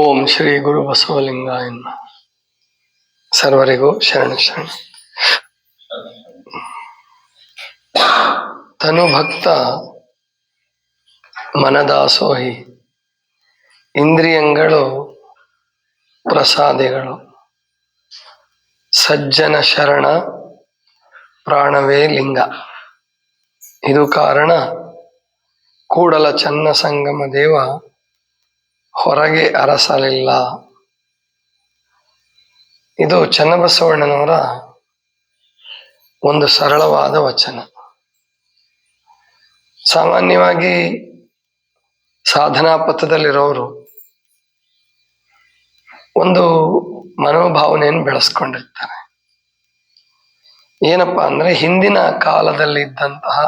ಓಂ ಶ್ರೀ ಗುರು ಬಸವಲಿಂಗ ಎನ್ನ ಸರ್ವರಿಗೂ ಶರಣ ಶರಣ. ತನು ಭಕ್ತ ಮನದಾಸೋಹಿ. ಇಂದ್ರಿಯಗಳು ಪ್ರಸಾದಿಗಳು. ಸಜ್ಜನ ಶರಣ ಪ್ರಾಣವೇ ಲಿಂಗ ಇದು ಕಾರಣ ಕೂಡಲ ಚನ್ನ ಸಂಗಮ ದೇವ ಹೊರಗೆ ಅರಸಲಿಲ್ಲ. ಇದು ಚನ್ನಬಸವಣ್ಣನವರ ಒಂದು ಸರಳವಾದ ವಚನ. ಸಾಮಾನ್ಯವಾಗಿ ಸಾಧನಾ ಪಥದಲ್ಲಿರೋರು ಒಂದು ಮನೋಭಾವನೆಯನ್ನು ಬೆಳೆಸ್ಕೊಂಡಿರ್ತಾರೆ. ಏನಪ್ಪಾ ಅಂದ್ರೆ ಹಿಂದಿನ ಕಾಲದಲ್ಲಿ ಇದ್ದಂತಹ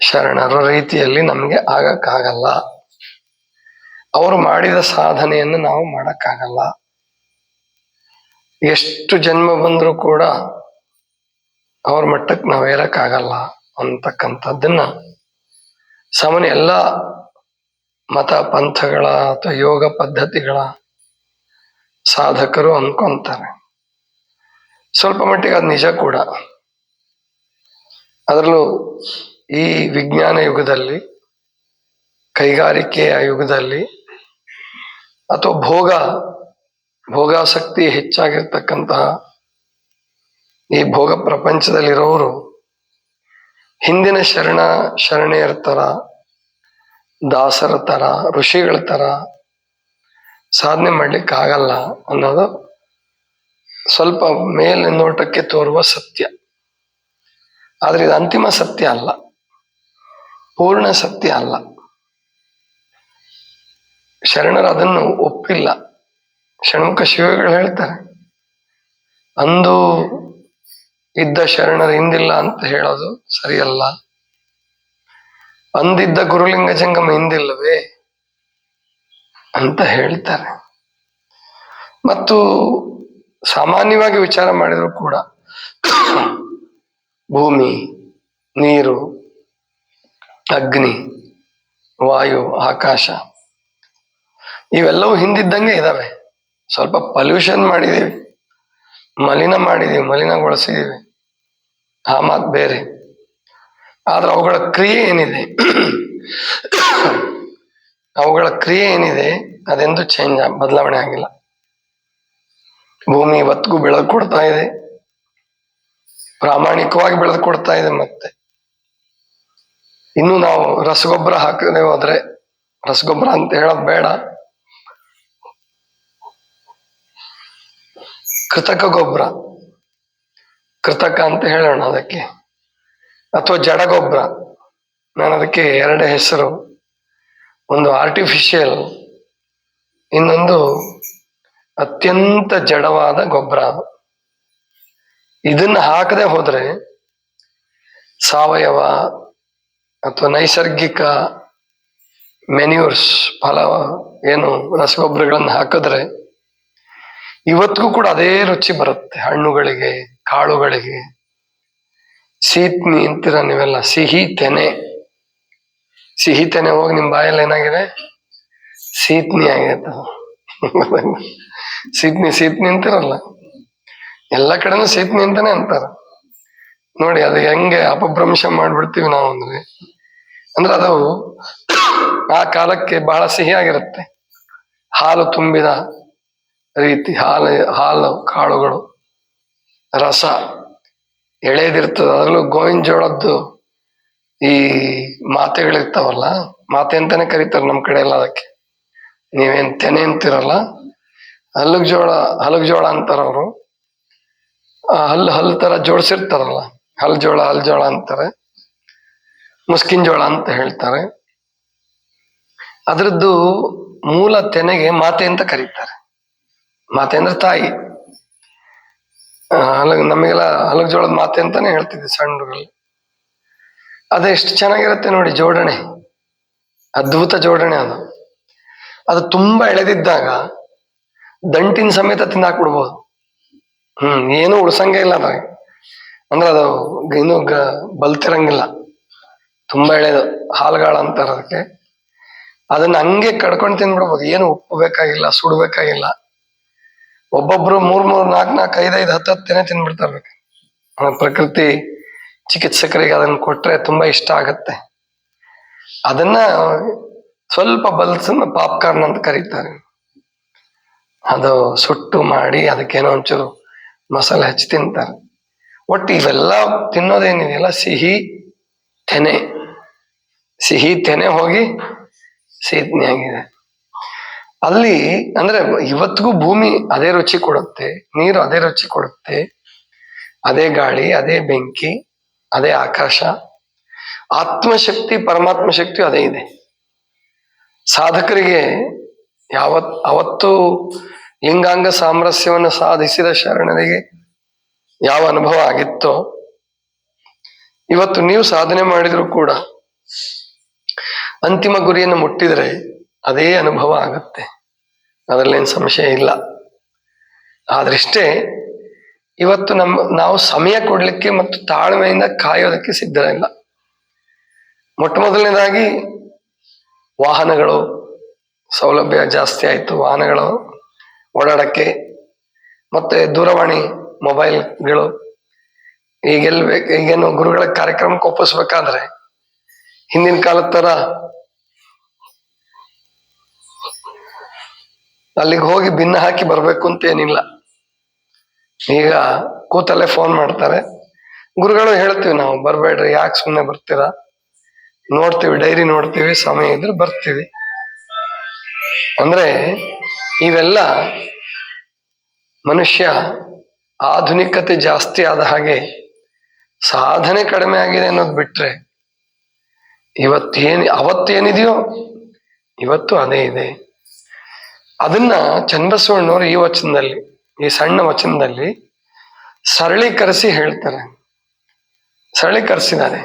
ಶರಣರ ರೀತಿಯಲ್ಲಿ ನಮಗೆ ಆಗಕ್ಕಾಗಲ್ಲ. ಅವರು ಮಾಡಿದ ಸಾಧನೆಯನ್ನು ನಾವು ಮಾಡಕ್ಕಾಗಲ್ಲ. ಎಷ್ಟು ಜನ್ಮ ಬಂದರೂ ಕೂಡ ಅವ್ರ ಮಟ್ಟಕ್ಕೆ ನಾವು ಏರಕ್ಕಾಗಲ್ಲ ಅಂತಕ್ಕಂಥದ್ದನ್ನ ಸಾಮಾನ್ಯ ಎಲ್ಲ ಮತ ಪಂಥಗಳ ಅಥವಾ ಯೋಗ ಪದ್ಧತಿಗಳ ಸಾಧಕರು ಅನ್ಕೊಂತಾರೆ. ಸ್ವಲ್ಪ ಮಟ್ಟಿಗೆ ಅದು ನಿಜ ಕೂಡ. ಅದರಲ್ಲೂ ಈ ವಿಜ್ಞಾನ ಯುಗದಲ್ಲಿ, ಕೈಗಾರಿಕೆಯ ಯುಗದಲ್ಲಿ ಅಥವಾ ಭೋಗ, ಭೋಗಾಸಕ್ತಿ ಹೆಚ್ಚಾಗಿರ್ತಕ್ಕಂತಹ ಈ ಭೋಗ ಪ್ರಪಂಚದಲ್ಲಿರೋರು ಹಿಂದಿನ ಶರಣ, ಶರಣೆಯರ ತರ ದಾಸರ ತರ ಋಷಿಗಳ ತರ ಸಾಧನೆ ಮಾಡ್ಲಿಕ್ಕೆ ಆಗಲ್ಲ ಅನ್ನೋದು ಸ್ವಲ್ಪ ಮೇಲೆ ನೋಟಕ್ಕೆ ತೋರುವ ಸತ್ಯ. ಆದ್ರೆ ಇದು ಅಂತಿಮ ಸತ್ಯ ಅಲ್ಲ. ಪೂರ್ಣ ಸತ್ಯ ಅಲ್ಲ. ಶರಣರು ಅದನ್ನು ಒಪ್ಪಿಲ್ಲ. ಷಣ್ಮುಖ ಶಿವಗಳು ಹೇಳ್ತಾರೆ, ಅಂದು ಇದ್ದ ಶರಣರು ಹಿಂದಿಲ್ಲ ಅಂತ ಹೇಳೋದು ಸರಿಯಲ್ಲ. ಅಂದಿದ್ದ ಗುರುಲಿಂಗ ಜಂಗಮ ಹಿಂದಿಲ್ಲವೇ? ಅಂತ ಹೇಳ್ತಾರೆ. ಮತ್ತು ಸಾಮಾನ್ಯವಾಗಿ ವಿಚಾರ ಮಾಡಿದ್ರು ಕೂಡ, ಭೂಮಿ, ನೀರು, ಅಗ್ನಿ, ವಾಯು, ಆಕಾಶ ಇವೆಲ್ಲವೂ ಹಿಂದಿದ್ದಂಗೆ ಇದಾವೆ. ಸ್ವಲ್ಪ ಪಲ್ಯೂಷನ್ ಮಾಡಿದೀವಿ. ಮಲಿನ ಮಾಡಿದೀವಿ, ಮಲಿನಗೊಳಿಸಿದೀವಿ. ಆ ಮಾತು ಬೇರೆ. ಆದ್ರೆ ಅವುಗಳ ಕ್ರಿಯೆ ಏನಿದೆ? ಅವುಗಳ ಕ್ರಿಯೆ ಏನಿದೆ? ಅದೆಂದು ಚೇಂಜ್ ಬದಲಾವಣೆ ಆಗಿಲ್ಲ. ಭೂಮಿ ಇವತ್ತಿಗೂ ಬೆಳೆದು ಕೊಡ್ತಾ ಇದೆ. ಪ್ರಾಮಾಣಿಕವಾಗಿ ಬೆಳೆದು ಕೊಡ್ತಾ ಇದೆ ಮತ್ತೆ. ಇನ್ನು ನಾವು ರಸಗೊಬ್ಬರ ಹಾಕದೆ ಹೋದ್ರೆ ರಸಗೊಬ್ಬರ ಅಂತ ಹೇಳೋದು ಬೇಡ. ಕೃತಕ ಗೊಬ್ಬರ. ಕೃತಕ ಅಂತ ಹೇಳೋಣ ಅದಕ್ಕೆ. ಅಥವಾ ಜಡ ಗೊಬ್ಬರ. ನಾನು ಅದಕ್ಕೆ ಎರಡು ಹೆಸರು. ಒಂದು ಆರ್ಟಿಫಿಷಿಯಲ್ ಇನ್ನೊಂದು ಅತ್ಯಂತ ಜಡವಾದ ಗೊಬ್ಬರ ಇದನ್ನ ಹಾಕದೆ ಹೋದ್ರೆ ಸಾವಯವ ಅಥವಾ ನೈಸರ್ಗಿಕ ಮೆನ್ಯೂರ್ಸ್ ಫಲ, ಏನು ರಸಗೊಬ್ಬರಗಳನ್ನು ಹಾಕಿದ್ರೆ ಇವತ್ತಿಗೂ ಕೂಡ ಅದೇ ರುಚಿ ಬರುತ್ತೆ. ಹಣ್ಣುಗಳಿಗೆ, ಕಾಳುಗಳಿಗೆ. ಸೀತ್ನಿ ಅಂತೀರ ನೀವೆಲ್ಲ? ಸಿಹಿ ತೆನೆ. ಸಿಹಿ ತೆನೆ ಹೋಗಿ ನಿಮ್ ಬಾಯಲ್ಲಿ ಏನಾಗಿದೆ? ಸೀತ್ನಿ ಆಗೈತೆ. ಸೀತ್ನಿ ಸೀತ್ನಿ ಅಂತಿರಲ್ಲ? ಎಲ್ಲ ಕಡೆನೂ ಸೀತ್ನಿ ಅಂತಾನೆ ಅಂತಾರ. ನೋಡಿ, ಅದು ಹೆಂಗೆ ಅಪಭ್ರಂಶ ಮಾಡ್ಬಿಡ್ತೀವಿ ನಾವು ಅಂದ್ರೆ. ಅಂದ್ರೆ ಅದು ಆ ಕಾಲಕ್ಕೆ ಬಹಳ ಸಿಹಿಯಾಗಿರುತ್ತೆ ಹಾಲು ತುಂಬಿದ ರೀತಿ ಹಾಲು ಹಾಲು, ಕಾಳುಗಳು, ರಸ ಎಳೆದಿರ್ತದೆ. ಅದರಲ್ಲೂ ಗೋವಿನ ಜೋಳದ್ದು ಈ ಮಾತೆಗಳಿರ್ತಾವಲ್ಲ, ಮಾತೆ ಅಂತಾನೆ ಕರೀತಾರೆ ನಮ್ಮ ಕಡೆ ಎಲ್ಲ ಅದಕ್ಕೆ. ನೀವೇನ್ ತೆನೆ ಅಂತಿರಲ್ಲ? ಹಲ್ಲಗ್ ಜೋಳ, ಹಲಗ್ ಜೋಳ ಅಂತಾರ ಅವರು. ಹಲ್ಲು ಹಲ್ಲು ತರ ಜೋಡಿಸಿರ್ತಾರಲ್ಲ, ಹಲ್ ಜೋಳ ಹಲ್ ಜೋಳ ಅಂತಾರೆ, ಮುಸ್ಕಿನ್ ಜೋಳ ಅಂತ ಹೇಳ್ತಾರೆ. ಅದರದ್ದು ಮೂಲ ತೆನೆಗೆ ಮಾತೆ ಅಂತ ಕರೀತಾರೆ. ಮಾತೆ ಅಂದ್ರೆ ತಾಯಿ ಹಲಗ್, ನಮಗೆಲ್ಲ ಹಲಗ್ ಜೋಳದ ಮಾತೆ ಅಂತಾನೆ ಹೇಳ್ತಿದ್ವಿ ಸಣ್ಣ ಹುಡುಗರಲ್ಲಿ ಅದೆಷ್ಟು ಚೆನ್ನಾಗಿರುತ್ತೆ ನೋಡಿ ಜೋಡಣೆ. ಅದ್ಭುತ ಜೋಡಣೆ ಅದು. ಅದು ತುಂಬಾ ಎಳೆದಿದ್ದಾಗ ದಂಟಿನ ಸಮೇತ ತಿಂದಾಕ್ಬಿಡ್ಬೋದು. ಹ್ಮ್, ಏನು ಉಳ್ಸಂಗೆ ಇಲ್ಲ ಅದ್ರಾಗ. ಅಂದ್ರೆ ಅದು ಇನ್ನು ಗ, ಬಲ್ತಿರಂಗಿಲ್ಲ. ತುಂಬಾ ಎಳೆದು, ಹಾಲ್ಗಾಳ ಅಂತಾರ ಅದಕ್ಕೆ. ಅದನ್ನ ಹಂಗೆ ಕಡ್ಕೊಂಡು ತಿನ್ಬಿಡ್ಬೋದು ಏನು ಉಪ್ಪು ಬೇಕಾಗಿಲ್ಲ, ಸುಡ್ಬೇಕಾಗಿಲ್ಲ. ಒಬ್ಬೊಬ್ರು ಮೂರ್ ಮೂರ್ ನಾಲ್ಕ್ ನಾಲ್ಕು ಐದೈದು ಹತ್ತು ಹತ್ತೇನೆ ತಿನ್ಬಿಡ್ತಾರೆ ಪ್ರಕೃತಿ ಚಿಕಿತ್ಸಕರಿಗೆ ಅದನ್ನ ಕೊಟ್ರೆ ತುಂಬಾ ಇಷ್ಟ ಆಗತ್ತೆ. ಅದನ್ನ ಸ್ವಲ್ಪ ಬಲ್ಸನ್ನ ಪಾಪ್ಕಾರ್ನ್ ಅಂತ ಕರೀತಾರೆ. ಅದು ಸುಟ್ಟು ಮಾಡಿ ಅದಕ್ಕೇನೋ ಒಂಚೂರು ಮಸಾಲೆ ಹಚ್ಚಿ ತಿಂತಾರೆ. ಒಟ್ಟು ಇವೆಲ್ಲ ತಿನ್ನೋದೇನಿದೆಯಲ್ಲ, ಸಿಹಿ ತೆನೆ. ಸಿಹಿ ತೆನೆ ಹೋಗಿ ಸೀತನೆ ಆಗಿದೆ ಅಲ್ಲಿ ಅಂದ್ರೆ ಇವತ್ತಿಗೂ ಭೂಮಿ ಅದೇ ರುಚಿ ಕೊಡುತ್ತೆ, ನೀರು ಅದೇ ರುಚಿ ಕೊಡುತ್ತೆ. ಅದೇ ಗಾಳಿ, ಅದೇ ಬೆಂಕಿ, ಅದೇ ಆಕಾಶ. ಆತ್ಮಶಕ್ತಿ ಪರಮಾತ್ಮ ಶಕ್ತಿ ಅದೇ ಇದೆ. ಸಾಧಕರಿಗೆ ಯಾವತ್, ಅವತ್ತು ಲಿಂಗಾಂಗ ಸಾಮರಸ್ಯವನ್ನು ಸಾಧಿಸಿದ ಶರಣರಿಗೆ ಯಾವ ಅನುಭವ ಆಗಿತ್ತೋ, ಇವತ್ತು ನೀವು ಸಾಧನೆ ಮಾಡಿದ್ರು ಕೂಡ ಅಂತಿಮ ಗುರಿಯನ್ನು ಮುಟ್ಟಿದರೆ ಅದೇ ಅನುಭವ ಆಗುತ್ತೆ. ಅದರಲ್ಲೇನು ಸಂಶಯ ಇಲ್ಲ. ಆದ್ರಿಷ್ಟೇ, ಇವತ್ತು ನಮ್ಮ ನಾವು ಸಮಯ ಕೊಡಲಿಕ್ಕೆ ಮತ್ತು ತಾಳ್ಮೆಯಿಂದ ಕಾಯೋದಕ್ಕೆ ಸಿದ್ಧರಿಲ್ಲ. ಮೊಟ್ಟ ಮೊದಲನೇದಾಗಿ ವಾಹನಗಳು ಸೌಲಭ್ಯ ಜಾಸ್ತಿ ಆಯಿತು. ವಾಹನಗಳು ಓಡಾಡಕ್ಕೆ ಮತ್ತೆ ದೂರವಾಣಿ ಮೊಬೈಲ್ಗಳು. ಈಗೆಲ್, ಈಗೇನು ಗುರುಗಳ ಕಾರ್ಯಕ್ರಮಕ್ಕೆ ಒಪ್ಪಿಸ್ಬೇಕಾದ್ರೆ, ಹಿಂದಿನ ಕಾಲದ ತರ ಅಲ್ಲಿಗೆ ಹೋಗಿ ಭಿನ್ನ ಹಾಕಿ ಬರಬೇಕು ಅಂತ ಏನಿಲ್ಲ. ಈಗ ಕೂತಲ್ಲೇ ಫೋನ್ ಮಾಡ್ತಾರೆ. ಗುರುಗಳು ಹೇಳ್ತೀವಿ ನಾವು, ಬರಬೇಡ್ರಿ, ಯಾಕೆ ಸುಮ್ಮನೆ ಬರ್ತೀರಾ? ನೋಡ್ತೀವಿ ಡೈರಿ ನೋಡ್ತೀವಿ, ಸಮಯ ಇದ್ರೆ ಬರ್ತೀವಿ. ಅಂದ್ರೆ ಇವೆಲ್ಲ ಮನುಷ್ಯ ಆಧುನಿಕತೆ ಜಾಸ್ತಿ ಆದ ಹಾಗೆ ಸಾಧನೆ ಕಡಿಮೆ ಆಗಿದೆ ಅನ್ನೋದು ಬಿಟ್ರೆ ಇವತ್ತೇನು, ಅವತ್ತೇನಿದೆಯೋ ಇವತ್ತು ಅದೇ ಇದೆ. ಅದನ್ನ ಚನ್ನಬಸವಣ್ಣವ್ರು ಈ ವಚನದಲ್ಲಿ, ಈ ಸಣ್ಣ ವಚನದಲ್ಲಿ ಸರಳೀಕರಿಸಿ ಹೇಳ್ತಾರೆ. ಸರಳೀಕರಿಸಿದ್ದಾರೆ.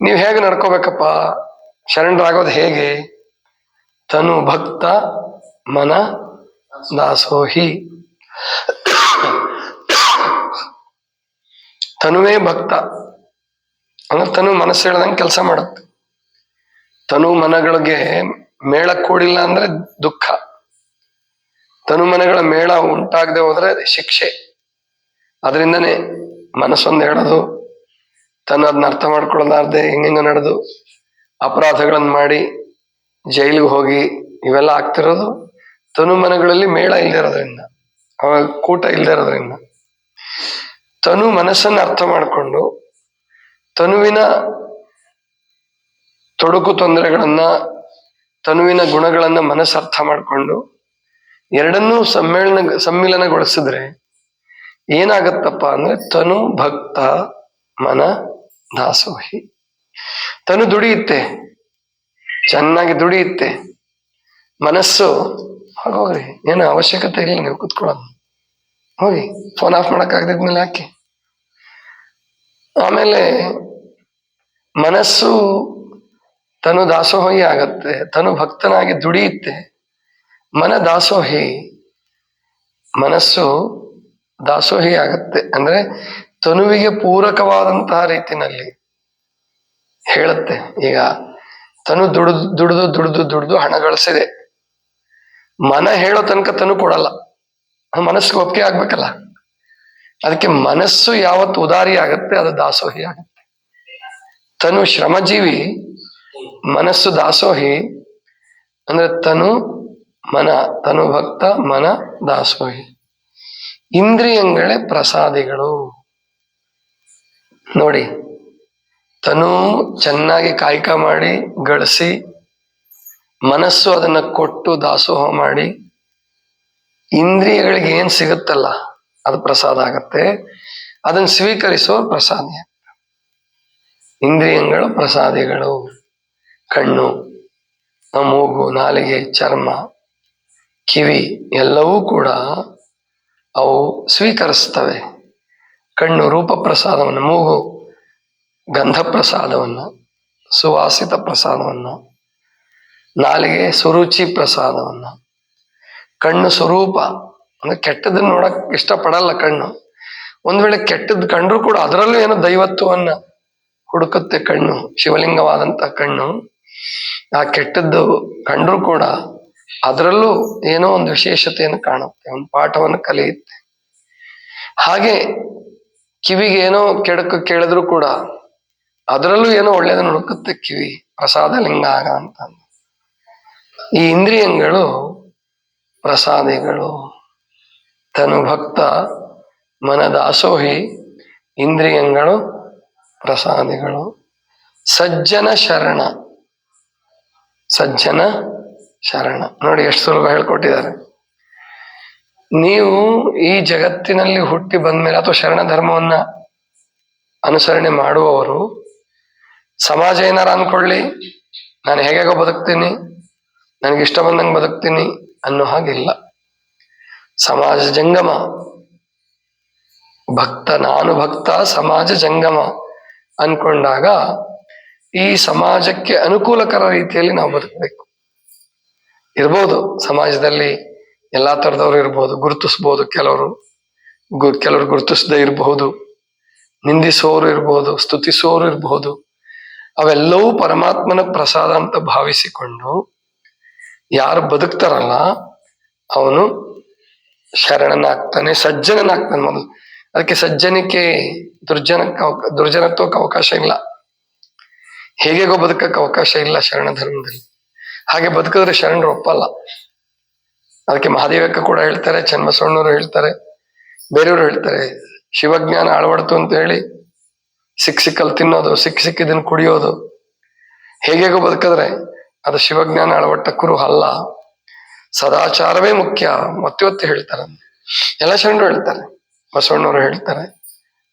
ನೀವು ಹೇಗೆ ನಡ್ಕೋಬೇಕಪ್ಪ? ಶರಣರಾಗೋದು ಹೇಗೆ? ತನು ಭಕ್ತ ಮನ ದಾಸೋಹಿ. ತನುವೇ ಭಕ್ತ. ಅಂದ್ರೆ ತನು ಮನಸ್ಸು ಹೇಳ್ದಂಗೆ ಕೆಲಸ ಮಾಡುತ್ತೆ. ತನು ಮನಗಳಿಗೆ ಮೇಳ ಕೂಡಿಲ್ಲ ಅಂದ್ರೆ ದುಃಖ. ತನು ಮನಗಳ ಮೇಳ ಉಂಟಾಗದೆ ಹೋದ್ರೆ ಶಿಕ್ಷೆ. ಅದರಿಂದನೇ ಮನಸ್ಸೊಂದು ಹೇಳೋದು ತನ್ನ ಅದನ್ನ ಅರ್ಥ ಮಾಡ್ಕೊಳ್ಳಲಾರ್ದೆ ಹೆಂಗೆಂಗ ನಡೆದು ಅಪರಾಧಗಳನ್ನು ಮಾಡಿ ಜೈಲಿಗೆ ಹೋಗಿ ಇವೆಲ್ಲ ಆಗ್ತಿರೋದು ತನು ಮನಗಳಲ್ಲಿ ಮೇಳ ಇಲ್ಲದೆ ಇರೋದ್ರಿಂದ ಅವಾಗ ಕೂಟ ಇಲ್ಲದೆ ಇರೋದ್ರಿಂದ. ತನು ಮನಸ್ಸನ್ನು ಅರ್ಥ ಮಾಡಿಕೊಂಡು ತನುವಿನ ತೊಡಕು ತೊಂದರೆಗಳನ್ನ, ತನುವಿನ ಗುಣಗಳನ್ನ ಮನಸ್ಸು ಅರ್ಥ ಮಾಡಿಕೊಂಡು ಎರಡನ್ನೂ ಸಮ್ಮೇಳನ, ಸಮ್ಮಿಲನಗೊಳಿಸಿದ್ರೆ ಏನಾಗತ್ತಪ್ಪ ಅಂದ್ರೆ ತನು ಭಕ್ತ ಮನ ದಾಸೋಹಿ. ತನು ದುಡಿಯುತ್ತೆ, ಚೆನ್ನಾಗಿ ದುಡಿಯುತ್ತೆ, ಮನಸ್ಸು ಹೋಗ್ರಿ, ಏನು ಅವಶ್ಯಕತೆ ಇಲ್ಲ ನೀವು ಕುತ್ಕೊಳ್ಳೋದು. ಹೋಗಿ ಫೋನ್ ಆಫ್ ಮಾಡಕ್ ಆಗದಿದ್ಮೇಲೆ ಯಾಕೆ? ಆಮೇಲೆ ಮನಸ್ಸು ತನು ದಾಸೋಹಿ ಆಗತ್ತೆ, ತನು ಭಕ್ತನಾಗಿ ದುಡಿಯುತ್ತೆ ಮನ ದಾಸೋಹಿ ಮನಸ್ಸು ದಾಸೋಹಿ ಆಗತ್ತೆ. ಅಂದ್ರೆ ತನುವಿಗೆ ಪೂರಕವಾದಂತಹ ರೀತಿನಲ್ಲಿ ಹೇಳುತ್ತೆ. ಈಗ ತನು ದುಡಿದು, ದುಡ್ದು ದುಡಿದು, ದುಡ್ದು ಹಣ ಗಳಿಸಿದೆ. ಮನ ಹೇಳೋ ತನಕ ತನು ಕೊಡಲ್ಲ. ಮನಸ್ಸು ಮನಸ್ಸಿಗೆ ಒಪ್ಪಿಗೆ ಆಗ್ಬೇಕಲ್ಲ. ಅದಕ್ಕೆ ಮನಸ್ಸು ಯಾವತ್ತು ಉದಾರಿ ಆಗತ್ತೆ, ಅದು ದಾಸೋಹಿ ಆಗತ್ತೆ. ತನು ಶ್ರಮಜೀವಿ, ಮನಸ್ಸು ದಾಸೋಹಿ ಅಂದ್ರೆ ತನು ಮನ ತನು ಭಕ್ತ ಮನ ದಾಸೋಹಿ. ಇಂದ್ರಿಯಂಗಳೇ ಪ್ರಸಾದಿಗಳು. ನೋಡಿ, ತನು ಚೆನ್ನಾಗಿ ಕಾಯಕ ಮಾಡಿ, ಗಳಿಸಿ, ಮನಸ್ಸು ಅದನ್ನ ಕೊಟ್ಟು ದಾಸೋಹ ಮಾಡಿ, ಇಂದ್ರಿಯಗಳಿಗೆ ಏನ್ ಸಿಗುತ್ತಲ್ಲ, ಅದು ಪ್ರಸಾದ ಆಗತ್ತೆ. ಅದನ್ನ ಸ್ವೀಕರಿಸೋ ಪ್ರಸಾದಿ ಇಂದ್ರಿಯಗಳು ಪ್ರಸಾದಿಗಳು. ಕಣ್ಣು, ಮೂಗು, ನಾಲಿಗೆ, ಚರ್ಮ ಕಿವಿ ಎಲ್ಲವೂ ಕೂಡ ಅವು ಸ್ವೀಕರಿಸ್ತವೆ ಕಣ್ಣು ರೂಪ ಪ್ರಸಾದವನ್ನು ಮೂಗು ಗಂಧ ಪ್ರಸಾದವನ್ನು ಸುವಾಸಿತ ಪ್ರಸಾದವನ್ನು, ನಾಲಿಗೆ ಸುರುಚಿ ಪ್ರಸಾದವನ್ನು. ಕಣ್ಣು ಸ್ವರೂಪ, ಅಂದ್ರೆ ಕೆಟ್ಟದ್ದು ನೋಡಕ್ ಇಷ್ಟಪಡಲ್ಲ ಕಣ್ಣು. ಒಂದ್ ವೇಳೆ ಕೆಟ್ಟದ್ದು ಕಂಡ್ರು ಕೂಡ ಅದರಲ್ಲೂ ಏನೋ ದೈವತ್ವವನ್ನ ಹುಡುಕುತ್ತೆ ಕಣ್ಣು, ಶಿವಲಿಂಗವಾದಂತ ಕಣ್ಣು. ಆ ಕೆಟ್ಟದ್ದು ಕಂಡ್ರು ಕೂಡ ಅದರಲ್ಲೂ ಏನೋ ಒಂದು ವಿಶೇಷತೆಯನ್ನು ಕಾಣುತ್ತೆ, ಒಂದು ಪಾಠವನ್ನು ಕಲಿಯುತ್ತೆ. ಹಾಗೆ ಕಿವಿಗೆ ಏನೋ ಕೆಡಕು ಕೇಳಿದ್ರು ಕೂಡ ಅದರಲ್ಲೂ ಏನೋ ಒಳ್ಳೇದನ್ನು ಹುಡುಕುತ್ತೆ ಕಿವಿ, ಪ್ರಸಾದ ಲಿಂಗ ಆಗ ಅಂತ ಈ ಇಂದ್ರಿಯಗಳು, ಪ್ರಸಾದಿಗಳು ತನು ಭಕ್ತ ಮನದಾಸೋಹಿ ಇಂದ್ರಿಯಗಳು, ಪ್ರಸಾದಿಗಳು, ಸಜ್ಜನ ಶರಣ, ಸಜ್ಜನ ಶರಣ. ನೋಡಿ ಎಷ್ಟು ಸುಲಭ ಹೇಳ್ಕೊಟ್ಟಿದ್ದಾರೆ. ನೀವು ಈ ಜಗತ್ತಿನಲ್ಲಿ ಹುಟ್ಟಿ ಬಂದ್ಮೇಲೆ ಅಥವಾ ಶರಣ ಧರ್ಮವನ್ನ ಅನುಸರಣೆ ಮಾಡುವವರು, ಸಮಾಜ ಏನಾರ ಅನ್ಕೊಳ್ಳಿ, ನಾನು ಹೇಗೇಗೋ ಬದುಕ್ತೀನಿ, ನನಗೆ ಇಷ್ಟ ಬಂದಂಗೆ ಬದುಕ್ತೀನಿ ಅನ್ನೋ ಹಾಗಿಲ್ಲ. ಸಮಾಜ ಜಂಗಮ. ಭಕ್ತ, ನಾನು ಭಕ್ತ, ಸಮಾಜ ಜಂಗಮ ಅನ್ಕೊಂಡಾಗ ಈ ಸಮಾಜಕ್ಕೆ ಅನುಕೂಲಕರ ರೀತಿಯಲ್ಲಿ ನಾವು ಬದುಕಬೇಕು. ಇರ್ಬೋದು. ಸಮಾಜದಲ್ಲಿ ಎಲ್ಲಾ ತರದವ್ರು ಇರ್ಬೋದು. ಗುರುತಿಸ್ಬೋದು ಕೆಲವರು. ಗು, ಕೆಲವರು ಗುರುತಿಸದೇ ಇರಬಹುದು. ನಿಂದಿಸೋರು ಇರ್ಬೋದು, ಸ್ತುತಿಸೋರು ಇರಬಹುದು ಅವೆಲ್ಲವೂ ಪರಮಾತ್ಮನ ಪ್ರಸಾದ ಅಂತ ಭಾವಿಸಿಕೊಂಡು ಯಾರು ಬದುಕ್ತಾರಲ್ಲ, ಅವನು ಶರಣನಾಗ್ತಾನೆ, ಸಜ್ಜನನಾಗ್ತಾನೆ ಮೊದಲು. ಅದಕ್ಕೆ ಸಜ್ಜನಿಕೆ ಅವಕ, ದುರ್ಜನತ್ವಕ್ಕೆ ಅವಕಾಶ ಇಲ್ಲ. ಹೇಗೆಗೋ ಬದುಕಕ್ಕೆ ಅವಕಾಶ ಇಲ್ಲ ಶರಣ ಧರ್ಮದಲ್ಲಿ. ಹಾಗೆ ಬದುಕಿದ್ರೆ ಶರಣರು ಒಪ್ಪಲ್ಲ. ಅದಕ್ಕೆ ಮಹಾದೇವಕ್ಕ ಕೂಡ ಹೇಳ್ತಾರೆ ಚನ್ನಬಸವಣ್ಣವರು ಹೇಳ್ತಾರೆ, ಬೇರೆಯವರು ಹೇಳ್ತಾರೆ, ಶಿವಜ್ಞಾನ ಅಳವಡ್ತು ಅಂತ ಹೇಳಿ ಸಿಕ್ ಸಿಕ್ಕಲ್ಲಿ ತಿನ್ನೋದು ಸಿಕ್ ಸಿಕ್ಕಿದ್ದನ್ನು ಕುಡಿಯೋದು. ಹೇಗೆಗೋ ಬದುಕಿದ್ರೆ ಅದು ಶಿವಜ್ಞಾನ ಅಳವಟ್ಟ ಕುರು ಅಲ್ಲ. ಸದಾಚಾರವೇ ಮುಖ್ಯ. ಮತ್ತೆ ಒತ್ತಿ ಹೇಳ್ತಾರೆ. ಎಲ್ಲ ಶರಣರು ಹೇಳ್ತಾರೆ. ಬಸವಣ್ಣವರು ಹೇಳ್ತಾರೆ.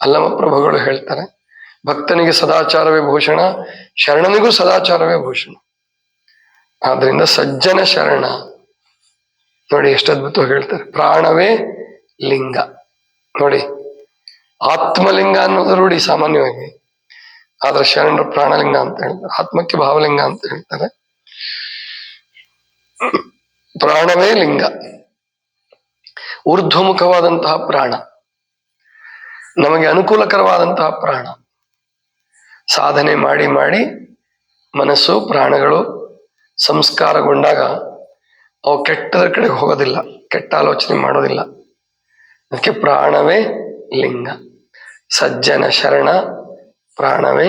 ಅಲ್ಲಮ ಪ್ರಭುಗಳು ಹೇಳ್ತಾರೆ. ಭಕ್ತನಿಗೆ ಸದಾಚಾರವೇ ಭೂಷಣ, ಶರಣನಿಗೂ ಸದಾಚಾರವೇ ಭೂಷಣ. ಆದ್ರಿಂದ ಸಜ್ಜನ ಶರಣ. ನೋಡಿ ಎಷ್ಟು ಅದ್ಭುತವಾಗಿ ಹೇಳ್ತಾರೆ. ಪ್ರಾಣವೇ ಲಿಂಗ. ನೋಡಿ, ಆತ್ಮಲಿಂಗ ಅನ್ನೋದು ರೂಢಿ ಸಾಮಾನ್ಯವಾಗಿ. ಆದ್ರೆ ಶರಣರು ಪ್ರಾಣಲಿಂಗ ಅಂತ ಹೇಳ್ತಾರೆ. ಆತ್ಮಕ್ಕೆ ಭಾವಲಿಂಗ ಅಂತ ಹೇಳ್ತಾರೆ. ಪ್ರಾಣವೇ ಲಿಂಗ. ಊರ್ಧ್ವಮುಖವಾದಂತಹ ಪ್ರಾಣ. ನಮಗೆ ಅನುಕೂಲಕರವಾದಂತಹ ಪ್ರಾಣ. ಸಾಧನೆ ಮಾಡಿ ಮಾಡಿ ಮನಸ್ಸು ಪ್ರಾಣಗಳು ಸಂಸ್ಕಾರಗೊಂಡಾಗ ಅವು ಕೆಟ್ಟದ ಕಡೆಗೆ ಹೋಗೋದಿಲ್ಲ, ಕೆಟ್ಟ ಆಲೋಚನೆ ಮಾಡೋದಿಲ್ಲ. ಅದಕ್ಕೆ ಪ್ರಾಣವೇ ಲಿಂಗ. ಸಜ್ಜನ ಶರಣ, ಪ್ರಾಣವೇ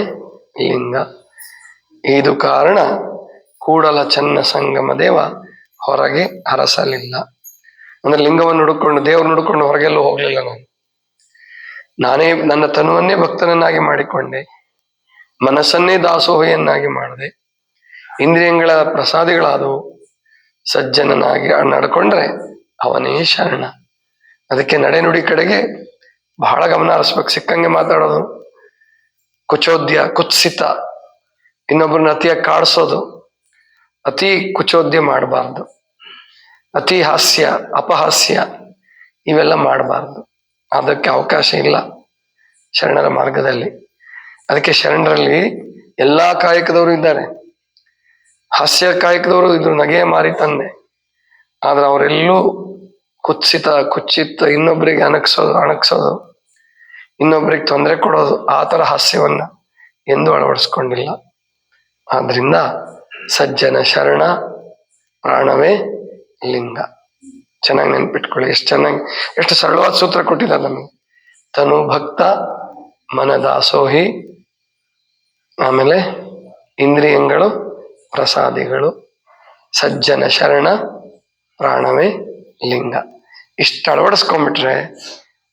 ಲಿಂಗ. ಇದು ಕಾರಣ ಕೂಡಲ ಚನ್ನ ಸಂಗಮ ದೇವ ಹೊರಗೆ ಹರಸಲಿಲ್ಲ. ಅಂದ್ರೆ ಲಿಂಗವನ್ನು ಹುಡುಕೊಂಡು ದೇವರು ಹುಡುಕೊಂಡು ಹೊರಗೆಲ್ಲೂ ಹೋಗ್ಲಿಲ್ಲ ನಾನು. ನಾನೇ ನನ್ನ ತನುವನ್ನೇ ಭಕ್ತನನ್ನಾಗಿ ಮಾಡಿಕೊಂಡೆ, ಮನಸ್ಸನ್ನೇ ದಾಸೋಹಿಯನ್ನಾಗಿ ಮಾಡಿದೆ. ಇಂದ್ರಿಯಗಳ ಪ್ರಸಾದಿಗಳಾದವು. ಸಜ್ಜನನಾಗಿ ನಡ್ಕೊಂಡ್ರೆ ಅವನೇ ಶರಣ. ಅದಕ್ಕೆ ನಡೆನುಡಿ ಕಡೆಗೆ ಬಹಳ ಗಮನ ಹರಿಸ್ಬೇಕು. ಸಿಕ್ಕಂಗೆ ಮಾತಾಡೋದು. ಕುಚೋದ್ಯ ಕುತ್ಸಿತ. ಇನ್ನೊಬ್ಬರನ್ನ ಅತಿಯಾಗಿ ಕಾಡಿಸೋದು. ಅತಿ ಕುಚೋದ್ಯ ಮಾಡಬಾರ್ದು. ಅತಿ ಹಾಸ್ಯ, ಅಪಹಾಸ್ಯ ಇವೆಲ್ಲ ಮಾಡಬಾರ್ದು. ಅದಕ್ಕೆ ಅವಕಾಶ ಇಲ್ಲ ಶರಣರ ಮಾರ್ಗದಲ್ಲಿ. ಅದಕ್ಕೆ ಶರಣರಲ್ಲಿ ಎಲ್ಲಾ ಕಾಯಕದವರು ಇದ್ದಾರೆ. ಹಾಸ್ಯ ಕಾಯಕದವರು ಇದ್ರು ನಗೆ ಮಾರಿ ತಂದೆ. ಆದ್ರೆ ಅವರೆಲ್ಲೂ ಕುತ್ಸಿತ, ಕುಚ್ಚಿತ್ತ ಇನ್ನೊಬ್ಬರಿಗೆ ಅಣಕ್ಸೋದು ಅಣಗ್ಸೋದು ಇನ್ನೊಬ್ಬರಿಗೆ ತೊಂದರೆ ಕೊಡೋದು, ಆ ಥರ ಹಾಸ್ಯವನ್ನ ಎಂದೂ ಅಳವಡಿಸ್ಕೊಂಡಿಲ್ಲ. ಆದ್ರಿಂದ ಸಜ್ಜನ ಶರಣ, ಪ್ರಾಣವೇ ಲಿಂಗ. ಚೆನ್ನಾಗಿ ನೆನ್ಪಿಟ್ಕೊಳ್ಳಿ. ಎಷ್ಟು ಚೆನ್ನಾಗಿ, ಎಷ್ಟು ಸರಳವಾದ ಸೂತ್ರ ಕೊಟ್ಟಿದ್ದಾರೆ ನಮಗೆ. ತನು ಭಕ್ತ, ಮನದಾಸೋಹಿ, ಆಮೇಲೆ ಇಂದ್ರಿಯಗಳು ಪ್ರಸಾದಿಗಳು, ಸಜ್ಜನ ಶರಣ, ಪ್ರಾಣವೇ ಲಿಂಗ. ಇಷ್ಟು ಅಳವಡಿಸ್ಕೊಂಬಿಟ್ರೆ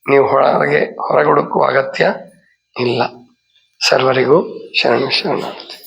ನೀವು ಹೊರಗೆ ಹೊರಗುಡುಕುವ ಅಗತ್ಯ ಇಲ್ಲ. ಸರ್ವರಿಗೂ ಶರಣ ಶರಣಾರ್ಥಿ